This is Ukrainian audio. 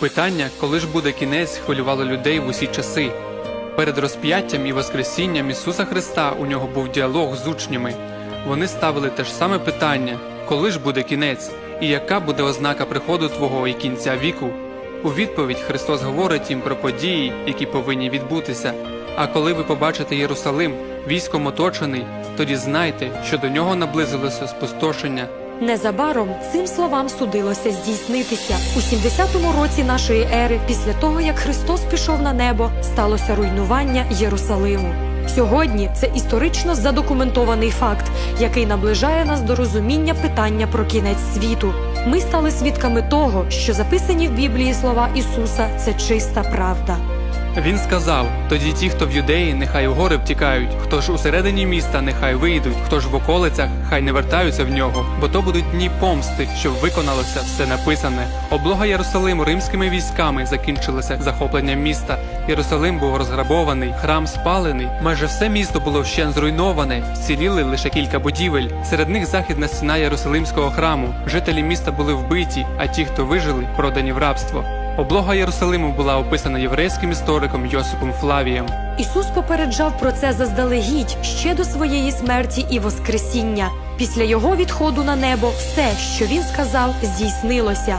Питання, коли ж буде кінець, хвилювало людей в усі часи. Перед розп'яттям і Воскресінням Ісуса Христа у нього був діалог з учнями. Вони ставили те ж саме питання: коли ж буде кінець, і яка буде ознака приходу Твого і кінця віку? У відповідь Христос говорить їм про події, які повинні відбутися. А коли ви побачите Єрусалим військом оточений, тоді знайте, що до нього наблизилося спустошення. Незабаром цим словам судилося здійснитися у 70-му році нашої ери, після того як Христос пішов на небо, сталося руйнування Єрусалиму. Сьогодні це історично задокументований факт, який наближає нас до розуміння питання про кінець світу. Ми стали свідками того, що записані в Біблії слова Ісуса це чиста правда. Він сказав: тоді ті, хто в юдеї, нехай у гори втікають, хто ж усередині міста, нехай вийдуть, хто ж в околицях, хай не вертаються в нього, бо то будуть дні помсти, щоб виконалося все написане. Облога Єрусалиму римськими військами закінчилася захопленням міста. Єрусалим був розграбований, храм спалений. Майже все місто було вщен зруйноване, вціліли лише кілька будівель. Серед них західна стіна Єрусалимського храму. Жителі міста були вбиті, а ті, хто вижили, продані в рабство. Облога Єрусалиму була описана єврейським істориком Йосипом Флавієм. Ісус попереджав про це заздалегідь ще до своєї смерті і Воскресіння. Після його відходу на небо все, що він сказав, здійснилося.